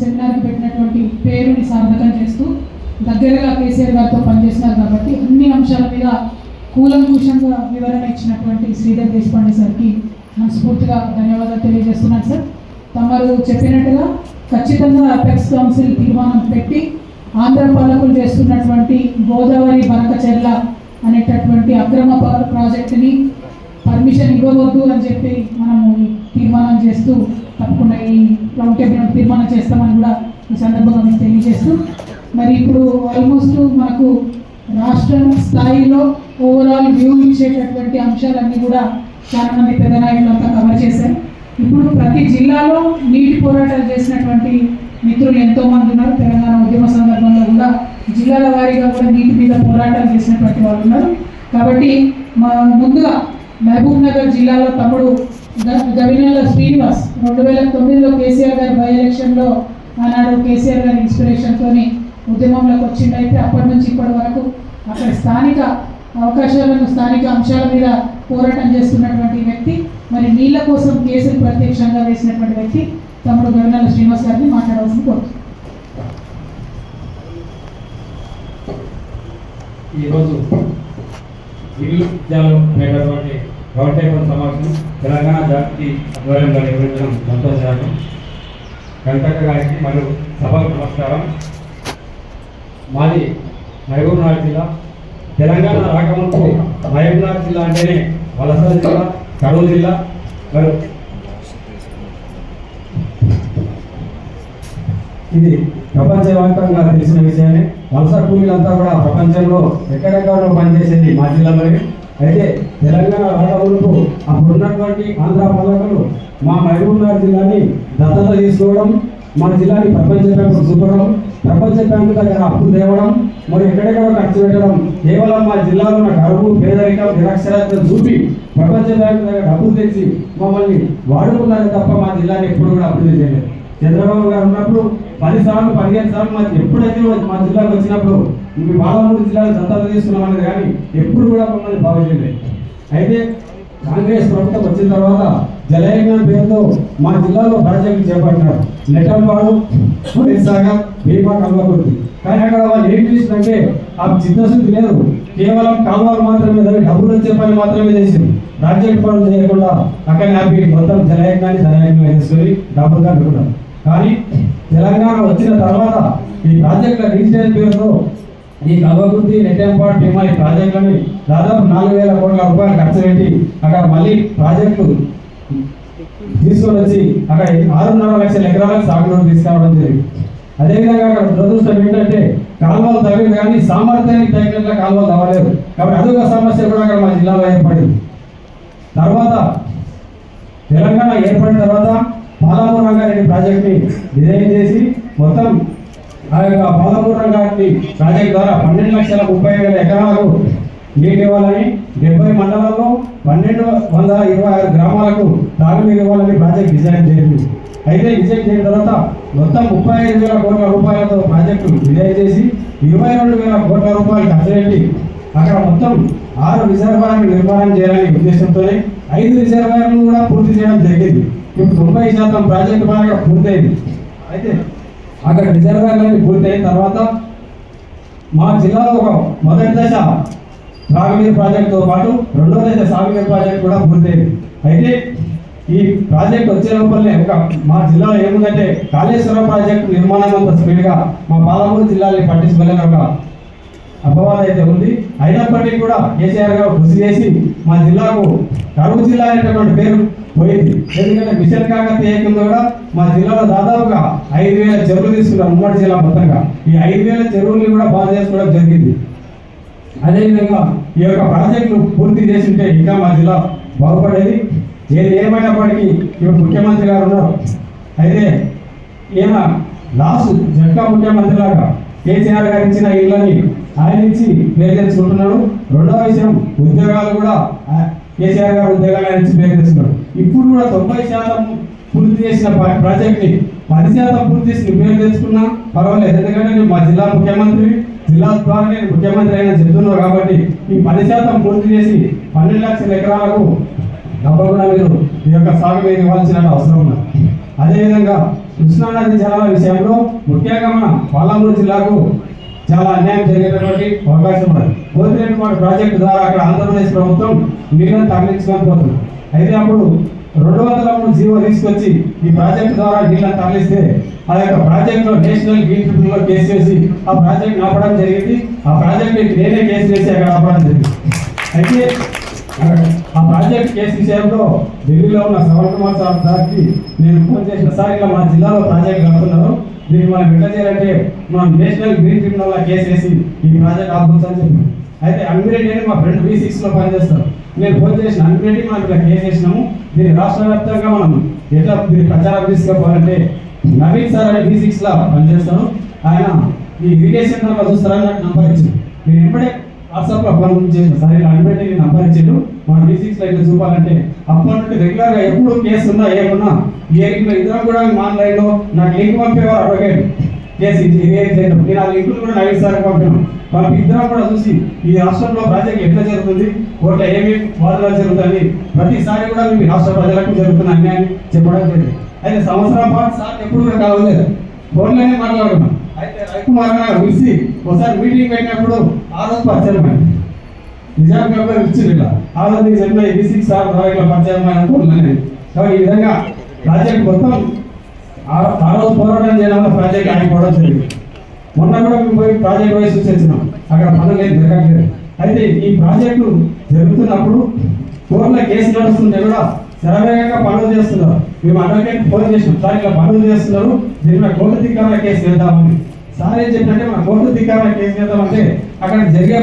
సెమినార్కి పెట్టినటువంటి పేరుని సార్థకం చేస్తూ దగ్గరగా కేసీఆర్ గారితో పనిచేస్తున్నారు కాబట్టి అన్ని అంశాల మీద కూలంకూషంగా వివరణ ఇచ్చినటువంటి శ్రీధర్ దేశపాండే సార్కి మనస్ఫూర్తిగా ధన్యవాదాలు తెలియజేస్తున్నాను సార్. తమరు చెప్పినట్టుగా ఖచ్చితంగా అపెక్స్ కౌన్సిల్ తీర్మానం పెట్టి ఆంధ్ర పాలకులు చేస్తున్నటువంటి గోదావరి బనకచెర్ల అనేటటువంటి అక్రమ ప్రాజెక్టుని పర్మిషన్ ఇవ్వవద్దు అని చెప్పి మనము తీర్మానం చేస్తూ తప్పకుండా ఈ రౌండ్ టేబుల్ తీర్మానం చేస్తామని కూడా ఈ సందర్భంగా మీకు తెలియజేస్తూ మరి ఇప్పుడు ఆల్మోస్ట్ మనకు రాష్ట్ర స్థాయిలో ఓవరాల్ వ్యూ ఇచ్చేటటువంటి అంశాలన్నీ కూడా చాలా మంది పెద్ద నాయకులు అంతా కవర్ చేశారు. ఇప్పుడు ప్రతి జిల్లాలో నీటి పోరాటాలు చేసినటువంటి మిత్రులు ఎంతోమంది ఉన్నారు. తెలంగాణ ఉద్యమ సందర్భంలో కూడా జిల్లాల వారీగా కూడా నీటి మీద పోరాటాలు చేసినటువంటి వాళ్ళు ఉన్నారు. కాబట్టి మా ముందుగా మహబూబ్ నగర్ జిల్లాలో తమ్ముడు గవినల్ల శ్రీనివాస్ రెండు వేల తొమ్మిదిలో కేసీఆర్ గారి బై ఎలక్షన్లో ఆనాడు కేసీఆర్ గారి ఇన్స్పిరేషన్తోని ఉద్యమంలోకి వచ్చిందైతే అప్పటి నుంచి ఇప్పటి వరకు అక్కడ స్థానిక అవకాశాలను స్థానిక అంశాల మీద పోరాటం చేస్తున్నటువంటి వ్యక్తి మరి నీళ్ళ కోసం కేసులు ప్రత్యక్షంగా వేసినటువంటి వ్యక్తి తమ్ముడు గవినల్ల శ్రీనివాస్ గారిని మాట్లాడవలసింది కోరుతున్నాను ఈరోజు విద్యాలయం అనేటటువంటి గవర్నమెంట్ టేబుల్ సమావేశం తెలంగాణ జాతి ఆధ్వర్యంలో నిర్వహించడం సంతోషకరం కవితక్క గారికి మరియు సభకు నమస్కారం. మాది మహబూబ్నగర్ జిల్లా. తెలంగాణ రాకముందు మహబూబ్నగర్ జిల్లా అంటేనే వలసల జిల్లా కడూరు జిల్లా మరియు ఇది ప్రపంచవ్యాప్తంగా తెలిసిన విషయమే. వలస కూలీలంతా కూడా ప్రపంచంలో ఎక్కడెక్కడో పనిచేసేది మా జిల్లాలోనే అయితే తెలంగాణ రాకముందు ఆ ఉన్నటువంటి ఆంధ్ర పాలకులు మా మహబూబ్నగర్ జిల్లాని దత్తత తీసుకోవడం మా జిల్లాని ప్రపంచ బ్యాంకు చూపడం ప్రపంచ బ్యాంకు దగ్గర అప్పులు తేవడం మరి ఎక్కడెక్కడ ఖర్చు పెట్టడం కేవలం మా జిల్లాలో ఉన్న కరువు పేదరికం నిరక్షరాస్యత చూపి ప్రపంచ బ్యాంకు దగ్గర డబ్బులు తెచ్చి మమ్మల్ని వాడుకున్నారు తప్ప మా జిల్లాని ఎప్పుడు కూడా అభివృద్ధి చేయలేదు. చంద్రబాబు గారు ఉన్నప్పుడు పది సార్లు పదిహేను సార్లు మాకు ఎప్పుడైతే మా జిల్లాకు వచ్చినప్పుడు మీ బాలమూరు జిల్లాలో దత్తత తీసుకున్నామనేది కానీ ఎప్పుడు కూడా మమ్మల్ని బాగు చేయలేదు. అయితే కాంగ్రెస్ ప్రభుత్వం వచ్చిన తర్వాత జలయంగా పేరుతో మా జిల్లాలో ప్రాజెక్టులు చేపట్టినారు. నెటంపాడు సాగర్ భీమా కల్వకుర్తి కానీ అక్కడ వాళ్ళు ఏం చేసిందంటే ఆ చిత్తశుద్ధి లేదు. కేవలం కాలువలు మాత్రమే డబ్బులు వచ్చే పని మాత్రమే చేసింది ప్రాజెక్ట్ పనులు చేయకుండా అక్కడ ఆపి మొత్తం జలయజ్ఞాన్ని జలయజ్ఞం చేసుకొని డబ్బులు కట్టుకున్నారు. కానీ తెలంగాణ వచ్చిన తర్వాత ఈ ప్రాజెక్టుల రీజనల్ పేరుతో ఈ కల్వకుర్తి నెట్టెంపాడు భీమా ఈ ప్రాజెక్టులని దాదాపు నాలుగు వేల కోట్ల రూపాయలు ఖర్చు పెట్టి అక్కడ మళ్ళీ ప్రాజెక్టు తీసుకొని వచ్చి అక్కడ ఆరున్నర లక్షల ఎకరాలకు సాగునీరు తీసుకురావడం జరిగింది. అదేవిధంగా అక్కడ దురదృష్టం ఏంటంటే కాలువలు తగ్గింది కానీ సామర్థ్యానికి తగినట్ల కాలువలు తవ్వలేదు. కాబట్టి అదొక సమస్య కూడా అక్కడ మా జిల్లాలో ఏర్పడింది. తర్వాత తెలంగాణ ఏర్పడిన తర్వాత పాలమూరు రంగారెడ్డి ప్రాజెక్ట్ని డిజైన్ చేసి మొత్తం ఆ యొక్క పాలమూరు ప్రాజెక్ట్ ద్వారా పన్నెండు లక్షల ముప్పై వేల ఎకరాలకు నీటి ఇవ్వాలని డెబ్బై మండలాల్లో పన్నెండు వందల ఇరవై ఆరు గ్రామాలకు తాగునీరు ఇవ్వాలని ప్రాజెక్ట్ డిజైన్ చేసింది. అయితే డిజైన్ చేసిన తర్వాత మొత్తం ముప్పై ఐదు వేల కోట్ల రూపాయలతో ప్రాజెక్టు డిజైన్ చేసి ఇరవై రెండు వేల కోట్ల రూపాయలు ఖర్చు పెట్టి అక్కడ మొత్తం ఆరు రిజర్వాయర్లు నిర్మాణం చేయాలనే ఉద్దేశంతోనే ఐదు రిజర్వాయర్లు కూడా పూర్తి చేయడం జరిగింది. ఇప్పుడు తొంభై శాతం ప్రాజెక్టు బాగా పూర్తయింది. అయితే అక్కడ రిజర్వాయర్లన్నీ పూర్తయిన తర్వాత మా జిల్లాలో ఒక మొదటి దశ సాగునీరు ప్రాజెక్టుతో పాటు రెండో దశ సాగునీరు ప్రాజెక్ట్ కూడా పూర్తయింది. అయితే ఈ ప్రాజెక్ట్ వచ్చే లోపలనే ఒక మా జిల్లాలో ఏముందంటే కాళేశ్వరం ప్రాజెక్టు నిర్మాణం అంత స్పీడ్గా మా పాలమూరు జిల్లాని పట్టించుకోలేని ఒక అపవాదం అయితే ఉంది. అయినప్పటికీ కూడా కేసీఆర్ గారు కృషి చేసి మా జిల్లాకు కరువు జిల్లా అనేటటువంటి పేరు పోయింది. ఎందుకంటే మిషన్ కాకపోతే కింద కూడా మా జిల్లాలో దాదాపుగా ఐదు వేల చెరువులు తీసుకున్నాం ఉమ్మడి జిల్లా మొత్తంగా. ఈ ఐదు వేల చెరువుల్ని కూడా బాగా చేసుకోవడం జరిగింది. అదేవిధంగా ఈ యొక్క ప్రాజెక్టులు పూర్తి చేసి ఉంటే ఇంకా మా జిల్లా బాగుపడేది. ఏది ఏమైనప్పటికీ ఇప్పుడు ముఖ్యమంత్రి గారు ఉన్నారు. అయితే ఈయన లాస్ట్ జట్కా ముఖ్యమంత్రి లాగా కేసీఆర్ గారు ఇచ్చిన ఇళ్ళని ఆయన ఇచ్చి పేరు తెచ్చుకుంటున్నాడు రెండవ విషయం ఉద్యోగాలు కూడా కేసీఆర్ గారు ఉద్యోగాలు ఆయన ఇచ్చి పేరు తెచ్చుకున్నాడు ఇప్పుడు కూడా తొంభై శాతం పూర్తి చేసిన ప్రాజెక్ట్ని పది శాతం పూర్తి చేసి నీ తెచ్చుకున్నా. పర్వాలేదు ఎందుకంటే నేను మా జిల్లా ముఖ్యమంత్రి జిల్లా ద్వారా నేను ముఖ్యమంత్రి అయినా చెప్తున్నావు కాబట్టి ఈ పది శాతం పూర్తి చేసి పన్నెండు లక్షల ఎకరాలకు తప్పకుండా మీరు ఈ యొక్క సాగు మీద ఇవ్వాల్సిన అవసరం ఉన్నది. అదేవిధంగా కృష్ణానది జలాల విషయంలో ముఖ్యంగా మన పాలమూరు జిల్లాకు చాలా అన్యాయం జరిగేటటువంటి అవకాశం ఉన్నది. పోతిరెడ్డిపాడు ప్రాజెక్టు ద్వారా అక్కడ ఆంధ్రప్రదేశ్ ప్రభుత్వం నీళ్ళని తరలించుకొని పోతుంది అయితే అప్పుడు రెండు వందల మూడు జీవో తీసుకొచ్చి ఈ ప్రాజెక్ట్ ద్వారా నీళ్ళని తరలిస్తే ఆ యొక్క ప్రాజెక్టులో నేషనల్ గ్రీన్ ట్రిబ్యునల్లో కేసు వేసి ఆ ప్రాజెక్ట్ ఆపడం జరిగింది. ఆ ప్రాజెక్ట్ నేనే కేసు వేసి అక్కడ ఆపడం జరిగింది. అయితే ఆ ప్రాజెక్ట్ కేసు విషయంలో ఢిల్లీలో ఉన్న సవర్ కుమార్ సార్ సార్కి నేను ఫోన్ చేసిన సార్ ఇలా మా జిల్లాలో ప్రాజెక్ట్ కడుతున్నారు దీన్ని మనం ఎట్లా చేయాలంటే మనం నేషనల్ గ్రీన్ ట్రిబ్యునల్ కేసు వేసి ఈ ప్రాజెక్ట్ ఆపొచ్చు అని చెప్పి అయితే అన్మిరెడ్డి అని మా ఫ్రెండ్ వి సిక్స్లో పనిచేస్తారు నేను ఫోన్ చేసిన అన్మిరెడ్డి మనం ఇక్కడ కేసు దీన్ని రాష్ట్ర వ్యాప్తంగా మనం ఎట్లా దీన్ని ప్రచారం తీసుకుపోవాలంటే నవీన్ సార్ అనే బీ సిక్స్ లా పనిచేస్తాను. ఆయన ఈ ఇరిగేషన్ దాంట్లో చూస్తారని నాకు నంబర్ ఇచ్చింది నేను ఎప్పుడే వాట్సాప్లో ఫోన్ చేసిన ఇలా అన్నిపెట్టి నేను నంబర్ ఇచ్చాడు మన బీ సిక్స్ ఇట్లా చూపాలంటే అప్పటి నుండి రెగ్యులర్గా ఎప్పుడు కేసు ఉన్నా ఏమున్నా ఏ ఇద్దరం కూడా ఆన్లైన్ నాకు లింక్ పంపేవారు అడ్వకేట్. కేసు ఇది నేను ఆ లింకులు కూడా నవీన్ సార్ పంపాను పంపిద్దరం కూడా చూసి ఈ రాష్ట్రంలో ప్రాజెక్ట్ ఎట్లా జరుగుతుంది కోట్ల ఏమి వాదనలు జరుగుతుంది ప్రతిసారి కూడా మీ రాష్ట్ర ప్రజలకు జరుగుతున్న అన్యాయం చెప్పడం జరిగింది అయితే సంవత్సరం పాటు సార్ ఎప్పుడు కూడా కావలేదు. ఫోన్లోనే మాట్లాడుకున్నాం. అయితే రవికుమార్ గారు పిలిచి ఒకసారి మీటింగ్ పెట్టినప్పుడు ఆ రోజు పరిచయం అయింది. నిజాంగా ఇచ్చింది ఇలా? ఆ రోజు నీకు చెప్పిన సిక్స్ సార్ ఇట్లా పరిచయం అనుకుంటున్నాను కాబట్టి ఈ విధంగా ప్రాజెక్ట్ మొత్తం ఆ రోజు పోరాటం చేయాలన్న వల్ల ప్రాజెక్ట్ ఆగిపోవడం జరిగింది. మొన్న కూడా మేము పోయి ప్రాజెక్ట్ వయసు చేసినాం. అక్కడ పనులు ఏం జరగట్లేదు. అయితే ఈ ప్రాజెక్టు జరుగుతున్నప్పుడు కోర్టులో కేసు నడుస్తుంటే కూడా శరవేగంగా పనులు చేస్తున్నారు. మేము అడ్వకేట్ ఫోన్ చేసినాం. సార్ ఇట్లా పనులు చేస్తున్నారు. దీని మీద కోర్టు ధిక్కారణ కేసు వేద్దామని. సార్ ఏం చెప్పినట్టే మన కోర్టు ధిక్కారణ కేసు వేద్దామంటే అక్కడ జరిగే